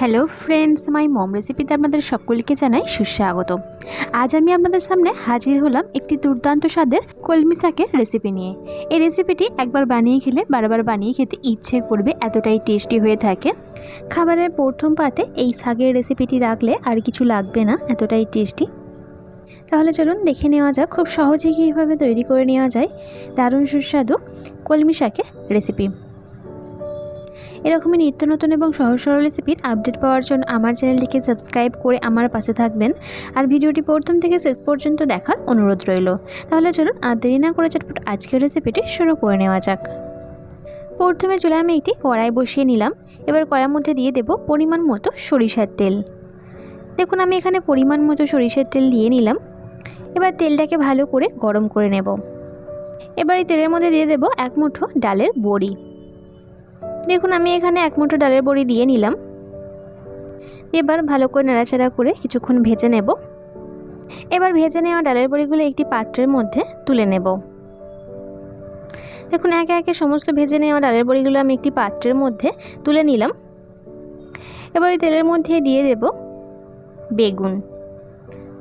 Hello friends মাই মম রেসিপিতে আপনাদের সকলকে জানাই সুস্বাগত। আজ আমি আপনাদের সামনে হাজির হলাম একটি দুর্দান্ত স্বাদের কলমি শাকের রেসিপি নিয়ে। এই রেসিপিটি একবার বানিয়ে খেলে, বারবার বানিয়ে খেতে ইচ্ছে করবে, এতটাই টেস্টি হয়ে থাকে। খাবারের প্রথম পাতে এই শাকের রেসিপিটি রাখলে আর কিছু লাগবে না, এতটাই টেস্টি তাহলে চলুন দেখে নেওয়া যাক, খুব সহজেই কীভাবে তৈরি করে নেওয়া যায়। দারুণ সুস্বাদু কলমি শাকের রেসিপি এরকমই নিত্য নতুন এবং সহজ সরল রেসিপির আপডেট পাওয়ার জন্য আমার চ্যানেলটিকে সাবস্ক্রাইব করে আমার পাশে থাকবেন। আর ভিডিওটি প্রথম থেকে শেষ পর্যন্ত দেখার অনুরোধ রইল। তাহলে চলুন আর দেরি না করে চটপট আজকের রেসিপিটি শুরু করে নেওয়া যাক। প্রথমে চলে আমি একটি কড়াই বসিয়ে নিলাম। এবার কড়ার মধ্যে দিয়ে দেব পরিমাণ মতো সরিষার তেল। দেখুন আমি এখানে পরিমাণ মতো সরিষার তেল দিয়ে নিলাম। এবার তেলটাকে ভালো করে গরম করে নেব। এবার এই তেলের মধ্যে দিয়ে দেব এক মুঠো ডালের বড়ি। দেখুন, আমি এখানে এক মুঠো ডালের বড়ি দিয়ে নিলাম। এবার ভালো করে নাড়াচাড়া করে কিছুক্ষণ ভেজে নেব। এবার ভেজে নেওয়া ডালের বড়িগুলো একটি পাত্রের মধ্যে তুলে নেব। দেখুন, একে একে সমস্ত ভেজে নেওয়া ডালের বড়িগুলো আমি একটি পাত্রের মধ্যে তুলে নিলাম। এবার ওই তেলের মধ্যে দিয়ে দেব বেগুন।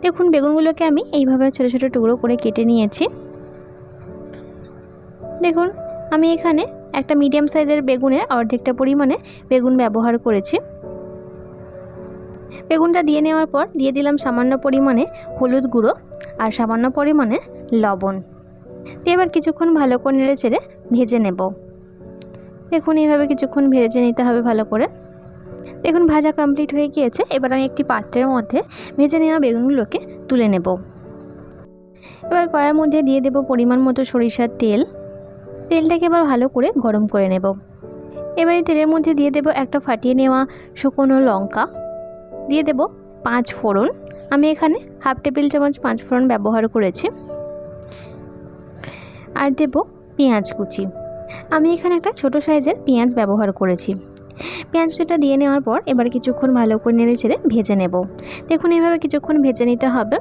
দেখুন, বেগুনগুলোকে আমি এইভাবে ছোটো ছোটো টুকরো করে কেটে নিয়েছি। দেখুন, আমি এখানে একটা মিডিয়াম সাইজের বেগুনের অর্ধেকটা পরিমাণে বেগুন ব্যবহার করেছি। বেগুনটা দিয়ে নেওয়ার পর দিয়ে দিলাম সামান্য পরিমাণে হলুদ গুঁড়ো আর সামান্য পরিমাণে লবণ। দিয়ে এবার কিছুক্ষণ ভালো করে নেড়ে চেড়ে ভেজে নেব। দেখুন এইভাবে কিছুক্ষণ ভেজে নিতে হবে ভালো করে। দেখুন ভাজা কমপ্লিট হয়ে গিয়েছে, এবার আমি একটি পাত্রের মধ্যে ভেজে নেওয়া বেগুনগুলোকে তুলে নেব। এবার কড়ার মধ্যে দিয়ে দেব পরিমাণ মতো সরিষার তেল। তেলটাকে এবার ভালো করে গরম করে নেব। এবারে তেলের মধ্যে দিয়ে দেব একটা ফাটিয়ে নেওয়া শুকনো লঙ্কা। দিয়ে দেব পাঁচ ফোড়ন। আমি এখানে হাফ টেবিল চামচ পাঁচ ফোড়ন ব্যবহার করেছি। আর দেব পেঁয়াজ কুচি। আমি এখানে একটা ছোট সাইজের পেঁয়াজ ব্যবহার করেছি। পেঁয়াজ পেঁয়াজটা দিয়ে নেওয়ার পর এবার কিছুক্ষণ ভালো করে নেড়ে ছেড়ে ভেজে নেব। দেখুন, এইভাবে কিছুক্ষণ ভেজে নিতে হবে।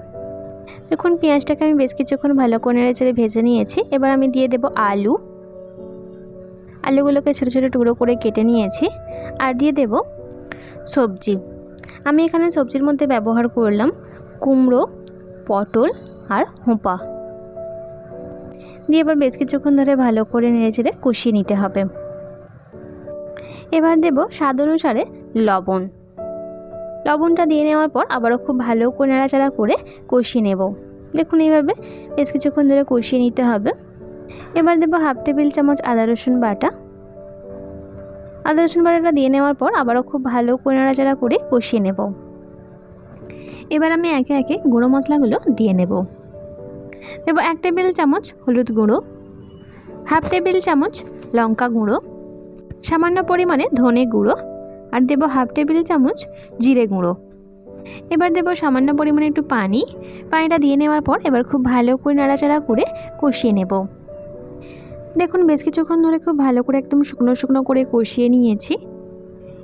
দেখুন, পেঁয়াজটাকে আমি বেশ কিছুক্ষণ ভালো করে নেড়ে ছেড়ে ভেজে নিয়েছি। এবার আমি দিয়ে দেব আলু। আলুগুলোকে ছোটো ছোটো টুকরো করে কেটে নিয়েছি আর দিয়ে দেব সবজি। আমি এখানে সবজির মধ্যে ব্যবহার করলাম কুমড়ো, পটল আর হোঁপা। দিয়ে এবার বেশ কিছুক্ষণ ধরে ভালো করে নেড়ে চেড়ে কষিয়ে নিতে হবে। এবার দেব স্বাদ অনুসারে লবণ। লবণটা দিয়ে নেওয়ার পর আবারও খুব ভালো করে নাড়াচাড়া করে কষিয়ে নেব। দেখুন এইভাবে বেশ কিছুক্ষণ ধরে কষিয়ে নিতে হবে। এবার দেবো হাফ টেবিল চামচ আদা রসুন বাটা। আদা রসুন বাটাটা দিয়ে নেওয়ার পর আবারও খুব ভালো করে করে কষিয়ে নেব। এবার আমি একে একে গুঁড়ো মশলাগুলো দিয়ে নেব। দেবো এক টেবিল চামচ হলুদ গুঁড়ো হাফ টেবিল চামচ লঙ্কা গুঁড়ো, সামান্য পরিমাণে ধনে গুঁড়ো আর দেব হাফ টেবিল চামচ জিরে গুঁড়ো। এবার দেব সামান্য পরিমাণে একটু পানি, পানিটা দিয়ে নেওয়ার পর এবার খুব ভালো করে নাড়াচাড়া করে কষিয়ে নেব। দেখুন, বেশ কিছুক্ষণ ধরে খুব ভালো করে একদম শুকনো শুকনো করে কষিয়ে নিয়েছি।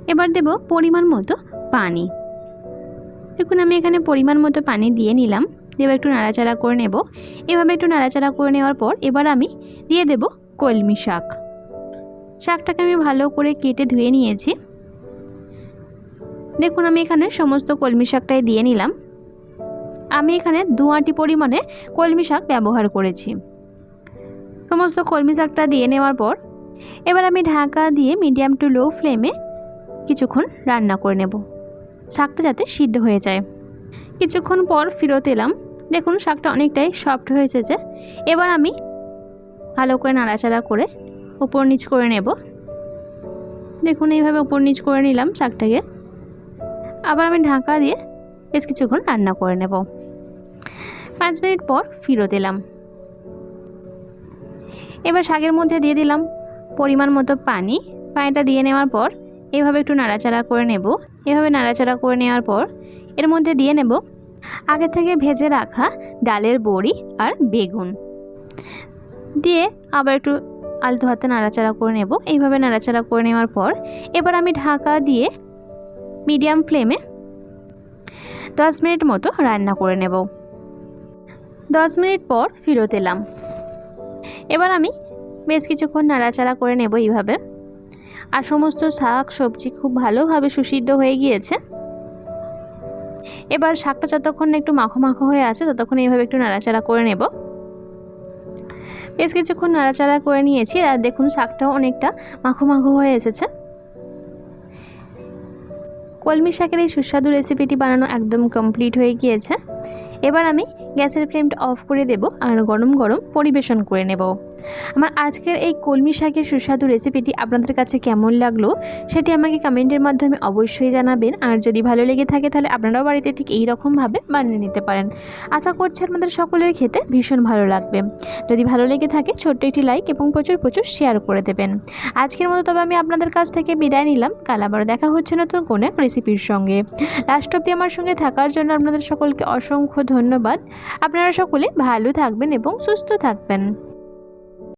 এবার দেব পরিমাণ মতো পানি। দেখুন, আমি এখানে পরিমাণ মতো পানি দিয়ে নিলাম। দেব একটু নাড়াচাড়া করে নেব। এভাবে একটু নাড়াচাড়া করে নেওয়ার পর এবার আমি দিয়ে দেব কলমি শাক। শাকটাকে আমি ভালো করে কেটে ধুয়ে নিয়েছি। দেখুন, আমি এখানে সমস্ত কলমি শাকটাই দিয়ে নিলাম। আমি এখানে দু আঁটি পরিমাণে কলমি শাক ব্যবহার করেছি। সমস্ত কলমি শাকটা দিয়ে নেওয়ার পর এবার আমি ঢাকা দিয়ে মিডিয়াম টু লো ফ্লেমে কিছুক্ষণ রান্না করে নেব। শাকটা যাতে সিদ্ধ হয়ে যায়। কিছুক্ষণ পর ফেরত এলাম। দেখুন, শাকটা অনেকটাই সফট হয়ে এসেছে। এবার আমি ভালো করে নাড়াচাড়া করে উপর নিচ করে নেব। দেখুন, এইভাবে উপর নিচ করে নিলাম শাকটাকে। আবার আমি ঢাকা দিয়ে বেশ কিছুক্ষণ রান্না করে নেব। পাঁচ মিনিট পর ফিরত এলাম। এবার শাকের মধ্যে দিয়ে দিলাম পরিমাণ মতো পানি। পানিটা দিয়ে নেওয়ার পর এভাবে একটু নাড়াচাড়া করে নেব। এভাবে নাড়াচাড়া করে নেওয়ার পর এর মধ্যে দিয়ে নেব আগে থেকে ভেজে রাখা ডালের বড়ি আর বেগুন। দিয়ে আবার একটু আলতো হাতে নাড়াচাড়া করে নেব। এইভাবে নাড়াচাড়া করে নেওয়ার পর এবার আমি ঢাকা দিয়ে মিডিয়াম ফ্লেমে দশ মিনিট মতো রান্না করে নেব। দশ মিনিট পর ফিরত এলাম। এবার আমি বেশ কিছুক্ষণ নাড়াচাড়া করে নেব এইভাবে। আর সমস্ত শাক সবজি খুব ভালোভাবে সুসিদ্ধ হয়ে গিয়েছে। এবার শাকটা যতক্ষণ একটু মাখো মাখো হয়ে আছে, ততক্ষণ এইভাবে একটু নাড়াচাড়া করে নেব। বেশ কিছুক্ষণ নাড়াচাড়া করে নিয়েছি, আর দেখুন শাকটাও অনেকটা মাখো মাখো হয়ে এসেছে। কলমি শাকের এই সুস্বাদু রেসিপিটি বানানো একদম কমপ্লিট হয়ে গিয়েছে। এবার আমি গ্যাসের ফ্লেমটা অফ করে দেব আর গরম গরম পরিবেশন করে নেব। আমার আজকের এই কলমি শাকের সুস্বাদু রেসিপিটি আপনাদের কাছে কেমন লাগল সেটি আমাকে কমেন্টের মাধ্যমে অবশ্যই জানাবেন। আর যদি ভালো লেগে থাকে তাহলে আপনারাও বাড়িতে ঠিক এই রকমভাবে বানিয়ে নিতে পারেন। আশা করছি আপনাদের সকলের খেতে ভীষণ ভালো লাগবে। যদি ভালো লেগে থাকে ছোট্ট একটি লাইক এবং প্রচুর প্রচুর শেয়ার করে দেবেন। আজকের মতো তবে আমি আপনাদের কাছ থেকে বিদায় নিলাম। কাল আবার দেখা হচ্ছে নতুন কোনো এক রেসিপির সঙ্গে। লাস্ট অব্দি আমার সঙ্গে থাকার জন্য আপনাদের সকলকে অসংখ্য ধন্যবাদ। আপনারা সকলে ভালো থাকবেন এবং সুস্থ থাকবেন।